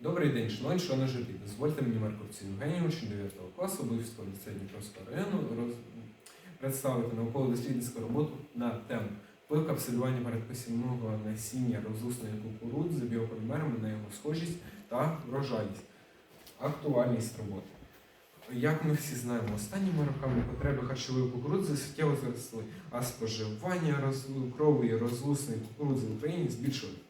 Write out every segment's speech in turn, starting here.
Добрий день, шановні члени жителі. Дозвольте мені Марковці Євгенію, учень 9 класу Бивського ліцею Дніпровського району роз... представити науково-дослідницьку роботу на тему вплив капсулювання передпосівного насіння розусної кукурудзи біополімерами на його схожість та врожайність. Актуальність роботи. Як ми всі знаємо, останніми роками потреби харчової кукурудзи суттєво зросли, а споживання роз... крової розлусної кукурудзи в Україні збільшується.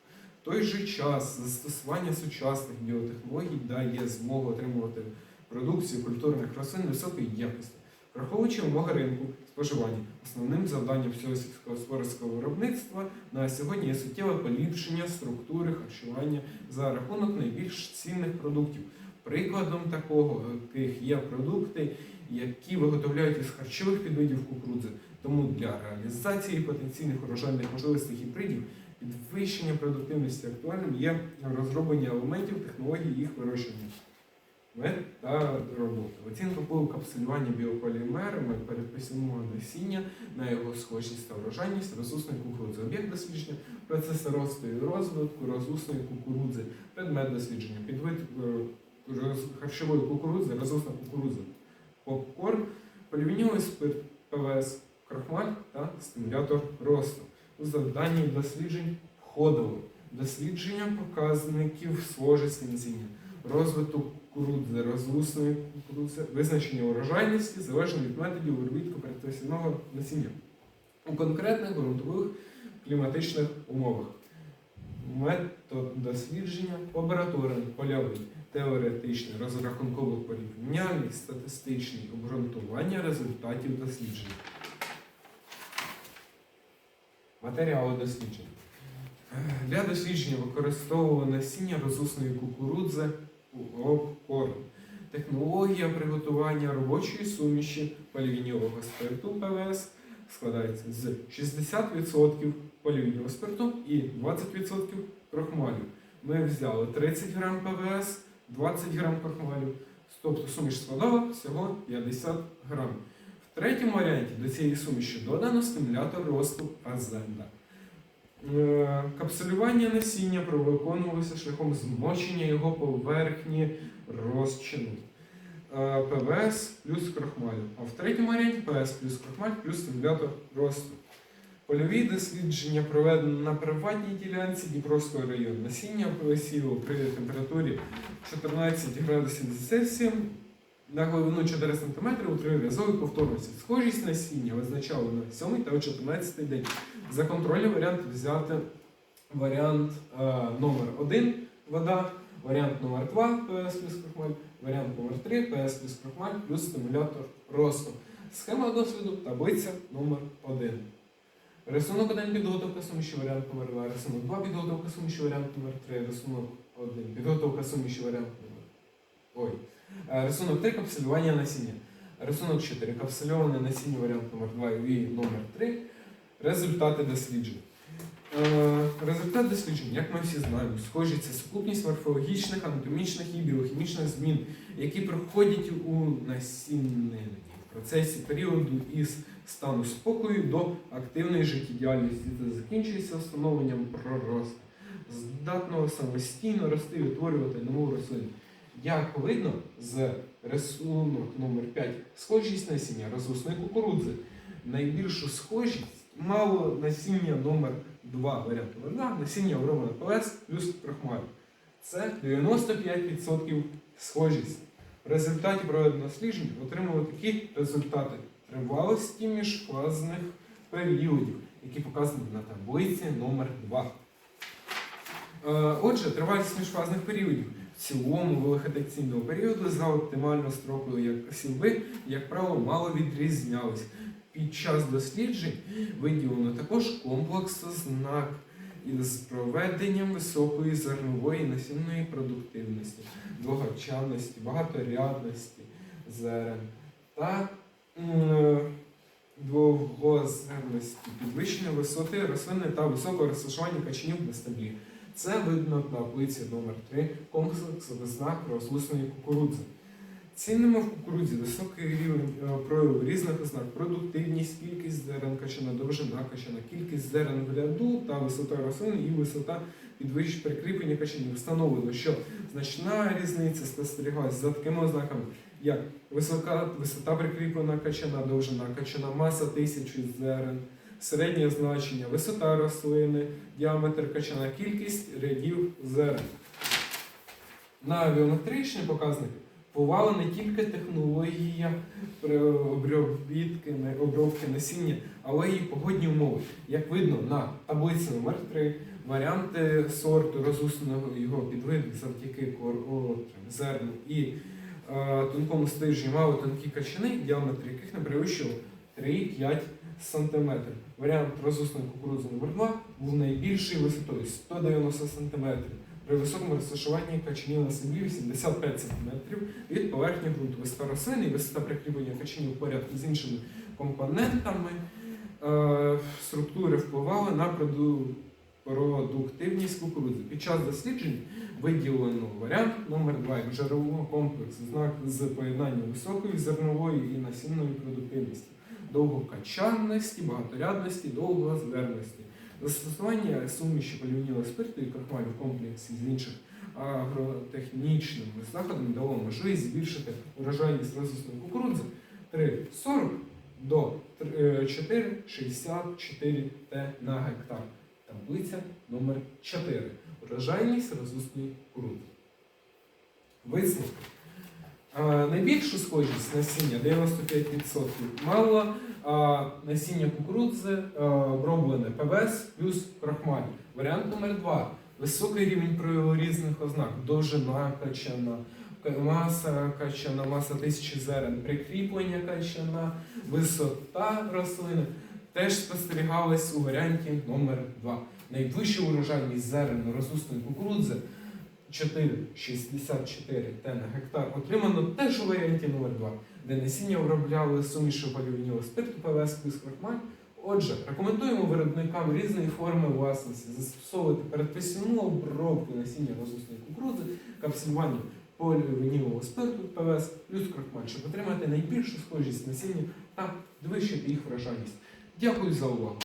Той же час застосування сучасних біотехнологій дає змогу отримувати продукцію культурних рослин високої якості. Враховуючи умови ринку споживання, основним завданням всього сільськогосподарського виробництва на сьогодні є суттєве поліпшення структури харчування за рахунок найбільш цінних продуктів. Прикладом такого є продукти, які виготовляють із харчових підвидів кукурудзи. Тому для реалізації потенційних урожайних можливостей гібридів підвищення продуктивності актуальним є розроблення елементів технології їх вирощування. Мета роботи. Оцінка впливу капсулювання біополімерами передпосівного насіння на його схожість та врожайність розусної кукурудзи. Об'єкт дослідження, процеси росту і розвитку розусної кукурудзи, предмет дослідження, підвид е, харчової кукурудзи, розусна кукурудза, попкорн, полівіньовий спирт, ПВС, крахмаль та стимулятор росту. У завданні досліджень входило дослідження показників схожості насіння, розвиток кукурудзи, розлусної кукурудзи, визначення урожайності залежно від методів виробітку передпосівного насіння у конкретних ґрунтових кліматичних умовах. Метод дослідження лабораторний, польовий, теоретичний, розрахунково-порівняльний, статистичний, обґрунтування результатів досліджень. Матеріали досліджень. Е, Для дослідження використовували насіння розусної кукурудзи попкорн. Технологія приготування робочої суміші полівіньового спирту ПВС складається з 60% полівіньового спирту і 20% крохмалю. Ми взяли 30 грам ПВС, 20 грам крохмалю, тобто суміш складова всього 50 грам. В третьому варіанті до цієї суміші додано стимулятор росту азенда. Е, Капсулювання насіння виконувалося шляхом змочення його поверхні розчину. Е, ПВС плюс крохмаль. А в третьому варіанті ПВС плюс крохмаль плюс стимулятор росту. Польові дослідження проведено на приватній ділянці Дніпровського району. Насіння посіву при температурі 14 градусів за Цельсієм на глибину 4 см у триразовій повторності. Схожість насіння визначали на 7 та 14 день. За контрольний варіант взяти варіант е, номер 1 вода, варіант номер 2 ПС плюс крохмаль, варіант номер 3 ПС плюс крохмаль плюс стимулятор росту. Схема досвіду таблиця номер 1. Рисунок 1 підготовка суміші варіант номер 2, рисунок 2 підготовка суміші варіант номер 3, рисунок 1 підготовка суміші варіант номер. Ой. Е, Рисунок 3 капсулювання насіння. Рисунок 4 капсульоване насіння варіант номер 2 і номер 3. Результати досліджень. Е, Результат досліджень, як ми всі знаємо, схожі це сукупність морфологічних, анатомічних і біохімічних змін, які проходять у насіннині в процесі періоду із стану спокою до активної життєдіяльності та закінчується встановленням проросту, здатного самостійно рости і утворювати нову рослину. Як видно з рисунок номер 5 схожість насіння розусної кукурудзи. Найбільшу схожість мало насіння номер 2 варіант номер 2, насіння оброблено ПЛС плюс крахмаль. Це 95% схожість. В результаті проведеного дослідження отримали такі результати тривалості міжфазних періодів, які показані на таблиці номер 2. Е, Отже, тривалість міжфазних періодів цілому вегетаційного періоду за оптимальну строку як сівби, як правило, мало відрізнялись. Під час досліджень виділено також комплекс ознак із проведенням високої зернової насінної продуктивності, довгочанності, багаторядності зерен та довгозерності, підвищення висоти рослини та високого розташування качанів на стеблі. Це видно в таблиці номер 3 комплекс ознак розлусної кукурудзи. Цінимо в кукурудзі високий рівень е, прояву різних ознак, продуктивність, кількість зерен качана, довжина качана, кількість зерен в ряду та висота рослини і висота підвищ прикріплення качанів. Встановлено, що значна різниця спостерігалась за такими ознаками, як висока, висота прикріплена качана, довжина качана, маса тисячі зерен, середнє значення, висота рослини, діаметр качана, кількість рядів зерен. На біометричні показники впливала не тільки технологія обробітки, обробки насіння, але й погодні умови. Як видно на таблиці номер 3 варіанти сорту розусного його підвиду завдяки зерну і е, тонкому стижні мали тонкі качани, діаметр яких не перевищував 3-5 см. Варіант розусної кукурудзи номер 2 був найбільший висотою 190 см. При високому розташуванні качанів на землі 85 см від поверхні ґрунту. Висота рослини і висота прикріплення качанів поряд з іншими компонентами е, структури впливали на продуктивність кукурудзи. Під час досліджень виділено варіант номер 2 як джерело комплексу знак з поєднанням високої зернової і насінної продуктивності, довгокачанності, багаторядності, довгозверності. Застосування суміші полівнілого спирту і крахмалю в комплексі з інших агротехнічними заходами дало можливість збільшити урожайність розвитку кукурудзи 3,40 до е, 4,64 Т на гектар. Таблиця номер 4. Урожайність розвитної кукурудзи. Висновки. Е, Найбільшу схожість насіння 95% мало а, насіння кукурудзи е, оброблене ПВС плюс крахмаль. Варіант номер 2. Високий рівень різних ознак, довжина качана, маса качана, маса тисячі зерен, прикріплення качана, висота рослини теж спостерігалась у варіанті номер 2. Найвища урожайність зерен розусної кукурудзи 4,64 Т на гектар отримано теж у варіанті номер 2 де насіння обробляли сумішу полівнілого спирту ПВС плюс крахмаль. Отже, рекомендуємо виробникам різної форми власності застосовувати передпосівну обробку насіння розвусної кукурудзи, капсулювання полівнілого спирту ПВС плюс крахмаль, щоб отримати найбільшу схожість насіння та підвищити їх врожайність. Дякую за увагу!